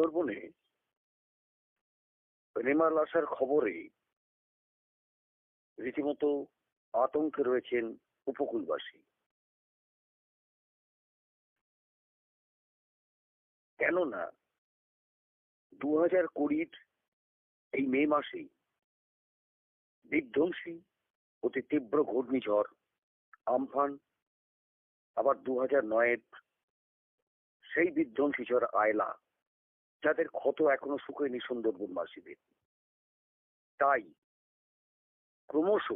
সুন্দরবনে রেমাল আসার খবরে রীতিমতো আতঙ্কে রয়েছেন উপকূলবাসী। কেননা দু হাজার কুড়ির এই মে মাসেই বিধ্বংসী, অতি তীব্র ঘূর্ণিঝড়, আমফান, আবার দু হাজার নয়ের সেই বিধ্বংসী ঝড় আয়লা যাদের ক্ষত এখনও শুকোয়নি সুন্দরবনবাসীদের তাই ক্রমশ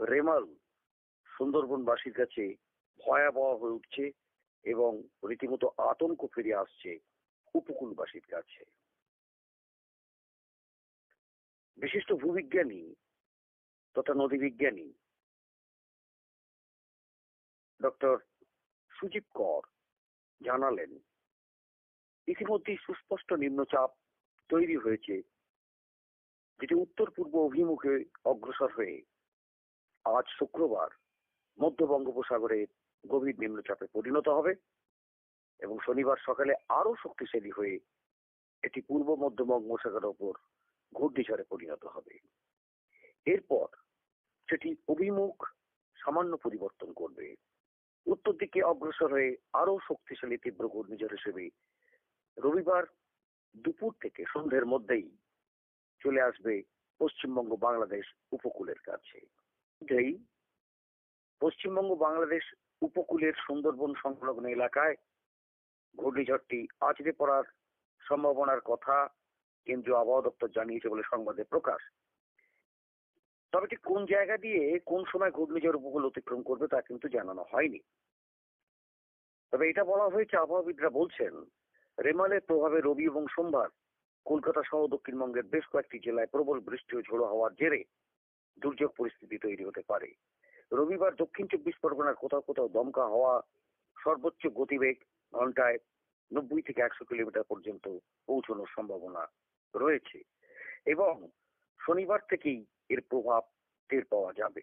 রেমাল সুন্দরবনবাসীর কাছে ভয়াবহ হয়ে উঠছে এবং রীতিমতো আতঙ্ক ফিরে আসছে উপকূলবাসীর কাছে। বিশিষ্ট ভূবিজ্ঞানী তথা নদী বিজ্ঞানী ডক্টর সুজিত কর জানালেন ইতিমধ্যেই সুস্পষ্ট নিম্নচাপ তৈরি হয়েছে, যেটি উত্তর পূর্ব অভিমুখে অগ্রসর হয়ে আজ শুক্রবার মধ্য বঙ্গোপসাগরে গভীর নিম্নচাপে পরিণত হবে এবং শনিবার সকালে আরও শক্তিশালী হয়ে এটি পূর্ব মধ্য বঙ্গোপসাগরের ওপর ঘূর্ণিঝড়ে পরিণত হবে। এরপর সেটি অভিমুখ সামান্য পরিবর্তন করবে। উত্তর দিকে অগ্রসর হয়ে আরও শক্তিশালী তীব্র ঘূর্ণিঝড় হিসেবে রবিবার দুপুর থেকে সন্ধ্যের মধ্যেই চলে আসবে পশ্চিমবঙ্গ বাংলাদেশ উপকূলের কাছে। পশ্চিমবঙ্গ বাংলাদেশ উপকূলের সুন্দরবন সংলগ্ন এলাকায় ঘূর্ণিঝড়টি আছড়ে পড়ার সম্ভাবনার কথা কেন্দ্রীয় আবহাওয়া দপ্তর জানিয়েছে বলে সংবাদে প্রকাশ। তবে ঠিক কোন জায়গা দিয়ে কোন সময় ঘূর্ণিঝড় উপকূল অতিক্রম করবে তা কিন্তু জানানো হয়নি। তবে এটা বলা হয়েছে, আবহাওয়াবিদরা বলছেন রেমালের প্রভাবে রবি এবং সোমবার কলকাতা সহ দক্ষিণবঙ্গের বেশ কয়েকটি জেলায় প্রবল বৃষ্টি ও ঝোড়ো হওয়ার জেরে দুর্যোগ পরিস্থিতি তৈরি হতে পারে। রবিবার দক্ষিণ চব্বিশ পরগনার কোথাও কোথাও দমকা হওয়া, সর্বোচ্চ গতিবেগ ঘন্টায় নব্বই থেকে একশো কিলোমিটার পর্যন্ত পৌঁছানোর সম্ভাবনা রয়েছে এবং শনিবার থেকেই এর প্রভাব টের পাওয়া যাবে।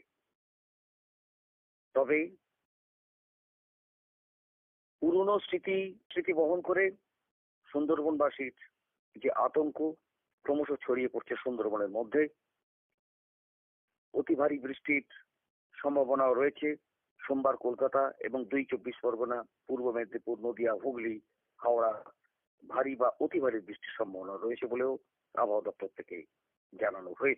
তবে পুরনো স্মৃতি স্মৃতি বহন করে সুন্দরবনবাসীর যে আতঙ্ক ক্রমশ ছড়িয়ে পড়ছে সুন্দরবনের মধ্যে, অতি ভারী বৃষ্টির সম্ভাবনাও রয়েছে। সোমবার কলকাতা এবং দুই চব্বিশ পরগনা, পূর্ব মেদিনীপুর, নদিয়া, হুগলি, হাওড়া ভারী বা অতি ভারী বৃষ্টির সম্ভাবনা রয়েছে বলেও আবহাওয়া দপ্তর থেকে জানানো হয়েছে।